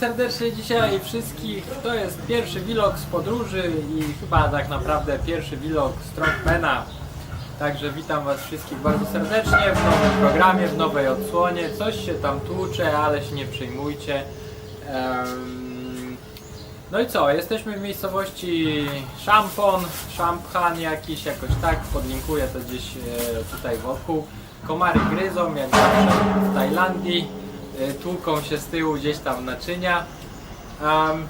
Serdecznie dzisiaj wszystkich. To jest pierwszy vlog z podróży i chyba tak naprawdę pierwszy vlog Strongmana. Także witam Was wszystkich bardzo serdecznie w nowym programie, w nowej odsłonie. Coś się tam tłucze, ale się nie przejmujcie. No i co, jesteśmy w miejscowości Szampon, Szamphan jakiś, jakoś tak, podlinkuję to gdzieś e, tutaj wokół. Komary gryzą, jak zawsze w Tajlandii, tłuką się z tyłu gdzieś tam naczynia. Em,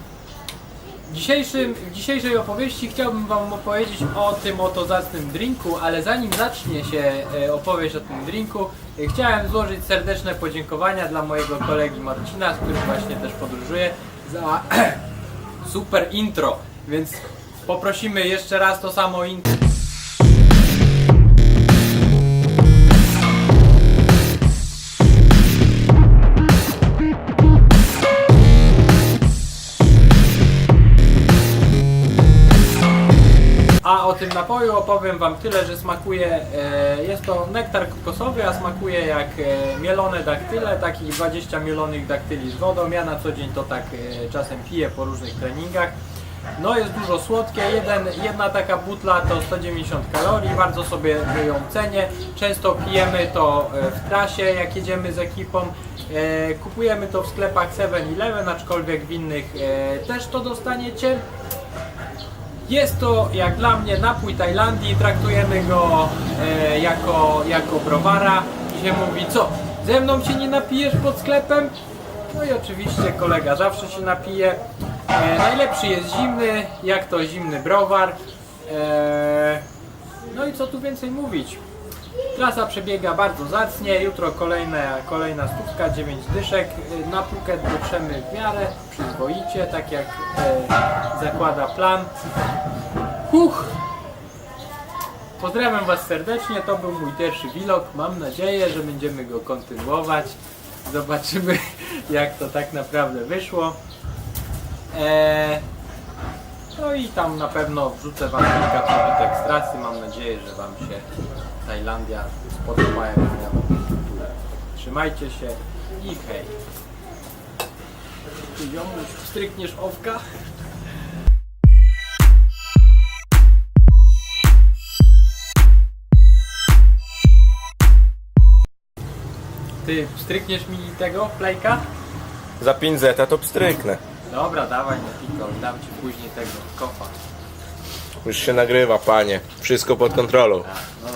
w, dzisiejszym, w dzisiejszej opowieści chciałbym Wam opowiedzieć o tym oto zacnym drinku, ale zanim zacznie się e, opowieść o tym drinku, e, chciałem złożyć serdeczne podziękowania dla mojego kolegi Marcina, z którym właśnie też podróżuję, za super intro, więc poprosimy jeszcze raz to samo intro. A o tym napoju opowiem Wam tyle, że smakuje, e, jest to nektar kokosowy, a smakuje jak e, mielone daktyle, takich 20 mielonych daktyli z wodą. Ja na co dzień to tak e, czasem piję po różnych treningach. No jest dużo słodkie, Jeden, jedna taka butla to 190 kalorii, bardzo sobie ją cenię. Często pijemy to e, w trasie, jak jedziemy z ekipą. E, Kupujemy to w sklepach 7-Eleven, aczkolwiek w innych e, też to dostaniecie. Jest to jak dla mnie napój Tajlandii, traktujemy go e, jako, jako browara i się mówi co, ze mną się nie napijesz pod sklepem? No i oczywiście kolega zawsze się napije. E, najlepszy jest zimny, jak to zimny browar. E, no i co tu więcej mówić? Trasa przebiega bardzo zacnie, jutro kolejna, kolejna stówka, 9 dyszek. Na Phuket dotrzemy w miarę przyzwoicie, tak jak e, zakłada plan. Huch! Pozdrawiam Was serdecznie, to był mój pierwszy vlog. Mam nadzieję, że będziemy go kontynuować. Zobaczymy jak to tak naprawdę wyszło. Eee, no i tam na pewno wrzucę Wam kilka z trasy. Mam nadzieję, że Wam się Tajlandia spodoba jak ja Wam. Trzymajcie się i hej. Ty ziomuś, strykniesz owka? Ty strykniesz mi tego plejka? Za 5 zeta to pstryknę. Dobra, dawaj na piko, dam ci później tego kofa. Już się nagrywa, panie. Wszystko pod kontrolą. Tak, no